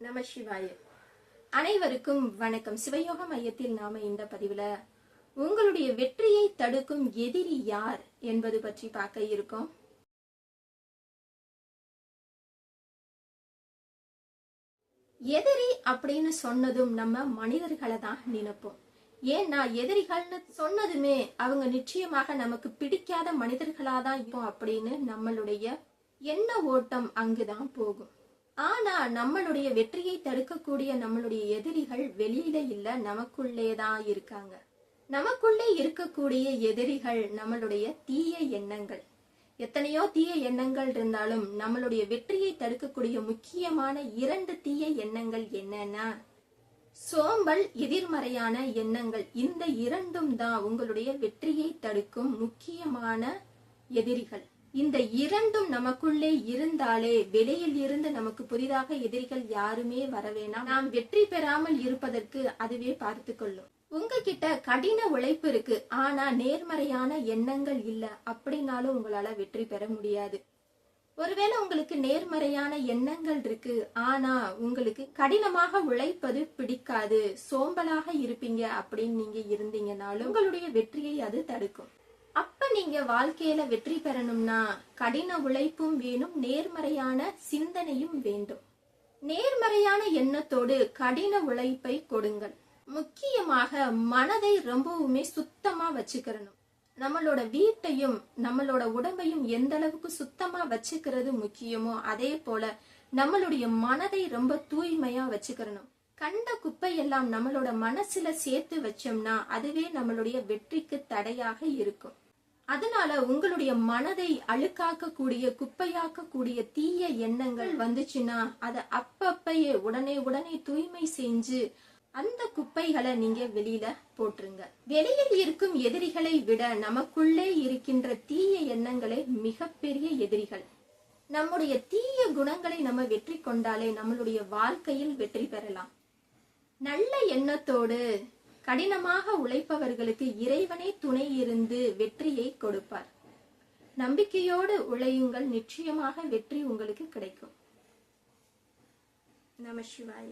நம சிவாய. அனைவருக்கும் வணக்கம். சிவயோக மையத்தில் நாம இந்த பதிவுல உங்களுடைய வெற்றியை தடுக்கும் எதிரி யார் என்பது பற்றி பார்க்க இருக்கோம். எதிரி அப்படின்னு சொன்னதும் நம்ம மனிதர்களை தான் நினைப்போம். ஏன்னா எதிரிகள்னு சொன்னதுமே அவங்க நிச்சயமாக நமக்கு பிடிக்காத மனிதர்களா தான் இருக்கும் அப்படின்னு நம்மளுடைய எண்ண ஓட்டம் அங்குதான் போகும். ஆனா நம்மளுடைய வெற்றியை தடுக்கக்கூடிய நம்மளுடைய எதிரிகள் வெளியில இல்ல நமக்குள்ளே தான் இருக்காங்க. நமக்குள்ளே இருக்கக்கூடிய எதிரிகள் நம்மளுடைய தீய எண்ணங்கள். எத்தனையோ தீய எண்ணங்கள் இருந்தாலும் நம்மளுடைய வெற்றியை தடுக்கக்கூடிய முக்கியமான இரண்டு தீய எண்ணங்கள் என்னன்னா சோம்பல் எதிர்மறையான எண்ணங்கள். இந்த இரண்டும் தான் உங்களுடைய வெற்றியை தடுக்கும் முக்கியமான எதிரிகள். இந்த இரண்டும் நமக்குள்ளே இருந்தாலே வெளியில் இருந்து நமக்கு புதிதாக எதிரிகள் யாருமே வரவேணாம் நாம் வெற்றி பெறாமல் இருப்பதற்கு அதுவே பார்த்து கொள்ளும். உங்ககிட்ட கடின உழைப்பு இருக்கு ஆனா நேர்மறையான எண்ணங்கள் இல்ல அப்படின்னாலும் உங்களால வெற்றி பெற முடியாது. ஒருவேளை உங்களுக்கு நேர்மறையான எண்ணங்கள் இருக்கு ஆனா உங்களுக்கு கடினமாக உழைப்பது பிடிக்காது சோம்பலாக இருப்பீங்க அப்படின்னு நீங்க இருந்தீங்கனாலும் உங்களுடைய வெற்றியை அது தடுக்கும். அப்ப நீங்க வாழ்க்கையில வெற்றி பெறணும்னா கடின உழைப்பும் வேணும் நேர்மறையான சிந்தனையும் வேண்டும். நேர்மறையான எண்ணத்தோடு கடின உழைப்பை கொடுங்கள். முக்கியமாக மனதை ரொம்பவுமே சுத்தமா வச்சுக்கிறணும். நம்மளோட வீட்டையும் நம்மளோட உடம்பையும் எந்த அளவுக்கு சுத்தமா வச்சுக்கிறது முக்கியமோ அதே போல நம்மளுடைய மனதை ரொம்ப தூய்மையா வச்சுக்கிறணும். கண்ட குப்பையெல்லாம் நம்மளோட மனசுல சேர்த்து வச்சோம்னா அதுவே நம்மளுடைய வெற்றிக்கு தடையாக இருக்கும். அதனால உங்களுடைய மனதை அழுக்காக்கக்கூடிய குப்பையாக்கக்கூடிய தீய எண்ணங்கள் வந்துச்சுன்னா அதை அப்பப்பயே உடனே உடனே தூய்மை செஞ்சு அந்த குப்பைகளை நீங்க வெளியில போட்டுருங்க. வெளியில் இருக்கும் எதிரிகளை விட நமக்குள்ளே இருக்கின்ற தீய எண்ணங்களே மிகப்பெரிய எதிரிகள். நம்முடைய தீய குணங்களை நம்ம வெற்றி கொண்டாலே நம்மளுடைய வாழ்க்கையில் வெற்றி பெறலாம். நல்ல எண்ணத்தோடு கடினமாக உழைப்பவர்களுக்கு இறைவனே துணை இருந்து வெற்றியை கொடுப்பார். நம்பிக்கையோடு உழையுங்கள் நிச்சயமாக வெற்றி உங்களுக்கு கிடைக்கும். நம சிவாய.